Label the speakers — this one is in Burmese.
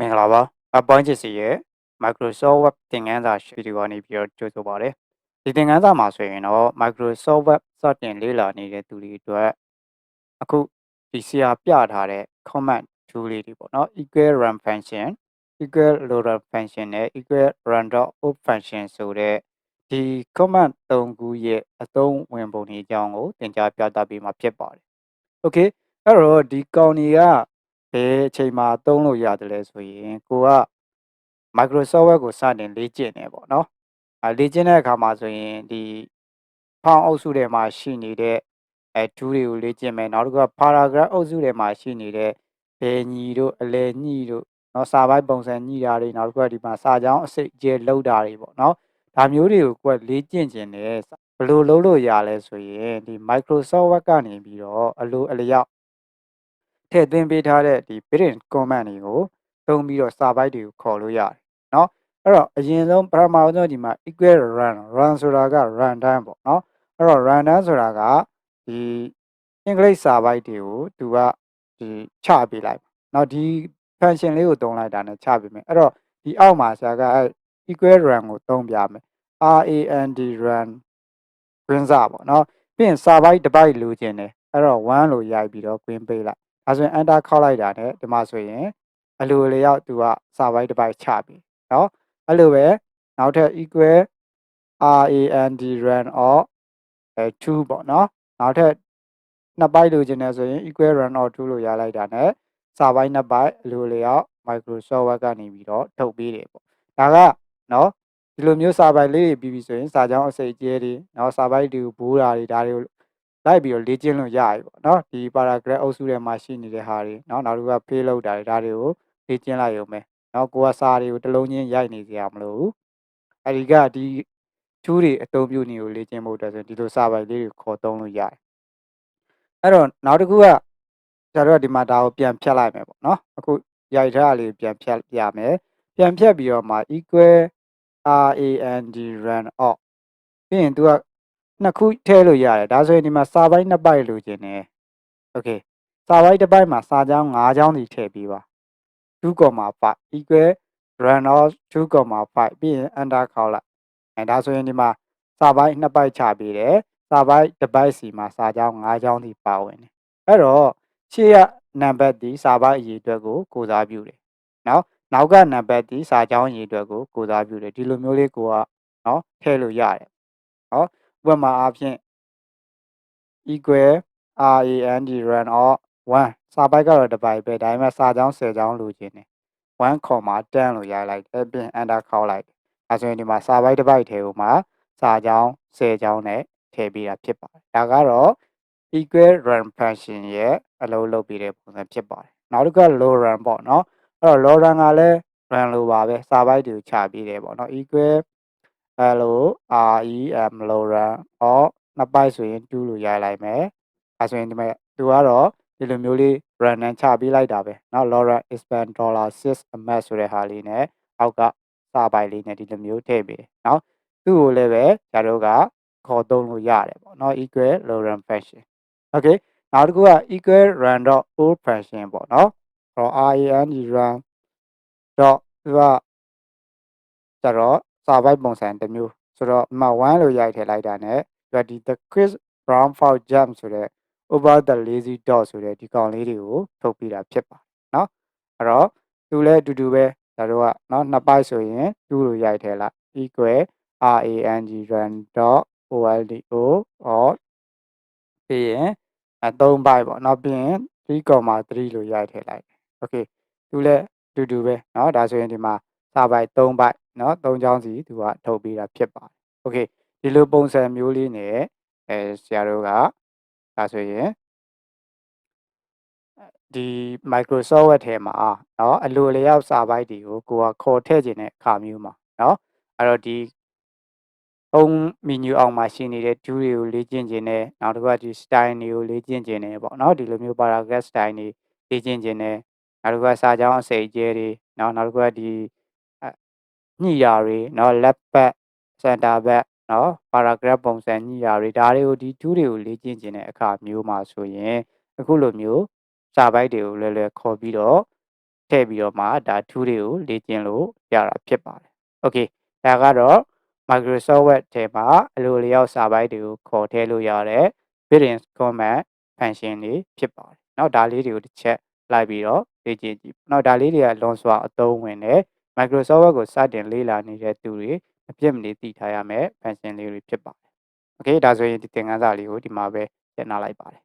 Speaker 1: မင်္ဂလာပါအပိုင်းချစ်စီရဲ့ Microsoft Web သင်ခန်းစာဗီဒီယိုကနေပြီးတော့ကြိုဆိုပါရစေဒီသင်ခန်းစာမှာဆိုရင်တော့ Microsoft Web စတင်လေ့လာနေတဲ့သူတွေအတွက်အခုဒီဆရာပြထားတဲ့ comment tool လေးတွေပေါ့နော် equal run function equal loader function နဲ့ equal run.op function ဆိုတဲ့ဒီ comment ၃ခုရဲ့အသုံးဝင်ပုံတွေအကြောင်းကိုသင်ကြားပြသပေးမှာဖြစ်ပါတယ် okay အဲ့တော့ဒီကောင်တွေက ဘယ်အချိန်မှာသုံးလို့ရတယ်လဲဆိုရင်ကိုက Microsoft Word ကိုစတင်လေ့ကျင့်နေပေါ့နော်အဲလေ့ကျင့်တဲ့အခါမှာဆိုရင်ဒီဖောင်အုပ်စုထဲမှာရှိနေတဲ့အဲ tool တွေကိုလေ့ကျင့်မယ်နောက်တစ်ခုက paragraph အုပ်စုထဲမှာရှိနေတဲ့ဘယ်ညီတို့အလဲညှိတို့နော်စာပိုင်းပုံစံညှိတာတွေနောက်တစ်ခုကဒီမှာစာကြောင်းအစိတ်အကျဲလောက်တာတွေပေါ့နော်ဒါမျိုးတွေကိုကိုယ်လေ့ကျင့်ခြင်းနဲ့ဘယ်လိုလုပ်လို့ရလဲဆိုရင်ဒီ Microsoft Word ကနေပြီးတော့အလိုအလျောက် ထည့်သွင်းပေးထားတဲ့ဒီ print command တွေကိုသုံးပြီးတော့စာပိုက်တွေကိုခေါ်လို့ရတယ်เนาะအဲ့တော့အရင်ဆုံးပထမဆုံးဒီမှာ equal run run ဆိုတာက run time ပေါ့เนาะအဲ့တော့ run time ဆိုတာကဒီအင်္ဂလိပ်စာပိုက်တွေကိုသူကဒီချပေးလိုက်เนาะဒီ function လေးကိုသုံးလိုက်တာနဲ့ချပေးမယ်အဲ့တော့ဒီအောက်မှာဆရာက equal run ကိုသုံးပြမယ် rand run ကွင်းစာပေါ့เนาะပြီးရင်စာပိုက်တစ်ပိုက်လိုချင်တယ်အဲ့တော့1လို့ရိုက်ပြီးတော့ကွင်းပေးလိုက် ဒါဆိုရင် enter ခောက်လိုက်တာနဲ့ဒီမှာဆိုရင်အလိုလျောက်သူကစာပိုက်တစ်ပိုက်ချပြီเนาะအဲ့လိုပဲနောက်ထပ် equal rand run of အဲ2ပေါ့เนาะနောက်ထပ်နှစ်ပိုက်လိုချင်တယ်ဆိုရင် equal run of 2လို့ရလိုက်တာနဲ့စာပိုက်နှစ်ပိုက်အလိုလျောက် Microsoft Word ကနေပြီးတော့ထုတ်ပေးတယ်ပေါ့ဒါကเนาะဒီလိုမျိုးစာပိုက်လေးတွေပြီးပြီဆိုရင်စာကြောင်းအစိတ်အကျဲတွေเนาะစာပိုက်တွေကိုဘိုးတာတွေဒါတွေကို လိုက်ပြီးတော့လေ့ကျင့်လို့ရပြီပေါ့နော်ဒီ paragraph အုပ်စုထဲမှာရှိနေတဲ့ဟာတွေနော်နောက်တစ်ခုက fail လောက်တာတွေဒါတွေကိုလေ့ကျင့်လိုက်ရုံပဲနော်ကိုကစာတွေကိုတစ်လုံးချင်းရိုက်နေကြရမလို့အဲဒီကဒီကျူးတွေအသုံးပြုနေကိုလေ့ကျင့်ဖို့အတွက်ဆိုဒီလိုစာပိုက်လေးတွေခေါ်သုံးလို့ရတယ်အဲ့တော့နောက်တစ်ခုကကျွန်တော်တို့ဒီမှာဒါကိုပြန်ဖြတ်လိုက်မယ်ပေါ့နော်အခုရိုက်ထားတာလေးပြန်ဖြတ်ရမယ်ပြန်ဖြတ်ပြီးတော့မှ equal rand rand off ပြီးရင် तू က နှစ်ခုထည့်လို့ရတယ်ဒါဆိုရင်ဒီမှာစာပိုင်းနှစ်ပိုက်လိုချင်တယ်โอเคစာပိုင်းတစ်ပိုက်မှာစာကြောင်း၅ကြောင်းစီထည့်ပြီးပါ2.5 equal run off 2.5ပြီးရင် enter ခေါက်လိုက်အဲဒါဆိုရင်ဒီမှာစာပိုင်းနှစ်ပိုက်ချပေးတယ်စာပိုင်းတစ်ပိုက်စီမှာစာကြောင်း၅ကြောင်းစီပါဝင်တယ်အဲ့တော့ရှေ့ရနံပါတ်ဒီစာပိုင်းအရေးအတွက်ကိုကိုစားပြုတယ်နော်နောက်ကနံပါတ်ဒီစာကြောင်းအရေးအတွက်ကိုကိုစားပြုတယ်ဒီလိုမျိုးလေးကိုကနော်ထည့်လို့ရတယ်နော် ဥပမာအားဖြင့် equal rand run of 1စာပိုက်ကတော့တစ်ပိုက်ပဲဒါပေမဲ့စာကြောင်း10ကြောင်းလိုချင်တယ်1.10လို့ရိုက်လိုက်တယ်ပြီး enter ခေါက်လိုက်အဲဆိုရင်ဒီမှာစာပိုက်တစ်ပိုက်ထဲကိုမှစာကြောင်း10ကြောင်းနဲ့ထည့်ပေးတာဖြစ်ပါတယ်ဒါကတော့ equal run function ရဲ့အလုပ်လုပ်ပေးတဲ့ပုံစံဖြစ်ပါတယ်နောက်တစ်ခုက low run ပေါ့နော်အဲ့တော့ low run ကလည်း run လိုပါပဲစာပိုက်တွေကိုချပေးတယ်ပေါ့နော် equal L O R E M Lauren အော်နှစ်ပိုက်ဆိုရင်2လို့ရိုက်လိုက်မယ်။အဲဆိုရင်ဒီမဲ့သူကတော့ဒီလိုမျိုးလေး random ချပေးလိုက်တာပဲ။နော် Lauren expand dollar 6 a month ဆိုတဲ့ဟာလေးနဲ့အောက်ကစပိုက်လေးနဲ့ဒီလိုမျိုးထည့်ပေး။နော်သူ့ကိုလည်းပဲကျတော့ကခေါ်သုံးလို့ရတယ်ပေါ့နော် equal Lauren function ။ Okay နောက်တစ်ခုက equal run dot old function ပေါ့နော်။ r a n run dot သူကကျတော့ စာပိုက်ပုံစံတစ်မျိုးဆိုတော့ဒီမှာ1လို့ရိုက်ထည့်လိုက်တာ ਨੇ ဒီ the Chris Brown Foul Jump ဆိုတဲ့ over the lazy dot ဆိုတဲ့ဒီကောင်လေးတွေကိုထုတ်ပြတာဖြစ်ပါတယ်เนาะအဲ့တော့သူလည်းအတူတူပဲဒါတို့ကเนาะနှစ်ပိုက်ဆိုရင်2လို့ရိုက်ထည့်လိုက် equal rang run dot oldo or ပြီးရင်အ3ပိုက်ပေါ့เนาะပြီးရင်3.3လို့ရိုက်ထည့်လိုက် okay သူလည်းအတူတူပဲเนาะဒါဆိုရင်ဒီမှာစာပိုက်3ပိုက် เนาะ3ချောင်းစီသူကထုတ်ပေးတာဖြစ်ပါတယ် okay ဒီလိုပုံစံမျိုးလေးနဲ့အဲဆရာတို့ကဒါဆိုရင်ဒီ Microsoft Word ထဲမှာเนาะအလိုလျောက်စာပိုက်တွေကိုကိုကခေါ်ထည့်ခြင်းတဲ့အခါမျိုးမှာเนาะအဲ့တော့ဒီသုံး menu အောက်မှာရှိနေတဲ့ tool တွေကိုလေ့ကျင့်ခြင်းနဲ့နောက်တစ်ခုကဒီ style တွေကိုလေ့ကျင့်ခြင်းနဲ့ပေါ့เนาะဒီလိုမျိုး paragraph style တွေလေ့ကျင့်ခြင်းနဲ့နောက်တစ်ခုကစာကြောင်းအစိတ်အကျဲတွေเนาะနောက်တစ်ခုကဒီ ညှိရာတွေเนาะ left back center back เนาะ paragraph ပုံစံညှိရာတွေဒါတွေကိုဒီ tool တွေကိုလေ့ကျင့်ခြင်းတဲ့အခါမျိုးမှာဆိုရင်အခုလိုမျိုးစာပိုက်တွေကိုလွယ်လွယ်ခေါ်ပြီးတော့ ထည့်ပြီးတော့မှဒါ tool တွေကိုလေ့ကျင့်လို့ရတာဖြစ်ပါတယ်။ Okay ဒါကတော့ Microsoft Word ထဲမှာအလိုလျောက်စာပိုင်းတွေကိုခေါ်ထည့်လို့ရတဲ့ built-in command function တွေဖြစ်ပါတယ်။နောက်ဒါလေးတွေကိုတစ်ချက်လိုက်ပြီးတော့လေ့ကျင့်ကြည့်။နောက်ဒါလေးတွေကလွန်စွာအသုံးဝင်တဲ့ Microsoft Word ကိုစတင်လေ့လာနေတဲ့သူတွေအပြစ်မနေသိထားရမယ့် function လေးတွေဖြစ်ပါတယ်။ Okay ဒါဆိုရင်ဒီသင်ခန်းစာလေးကိုဒီမှာပဲရှင်းထားလိုက်ပါတယ်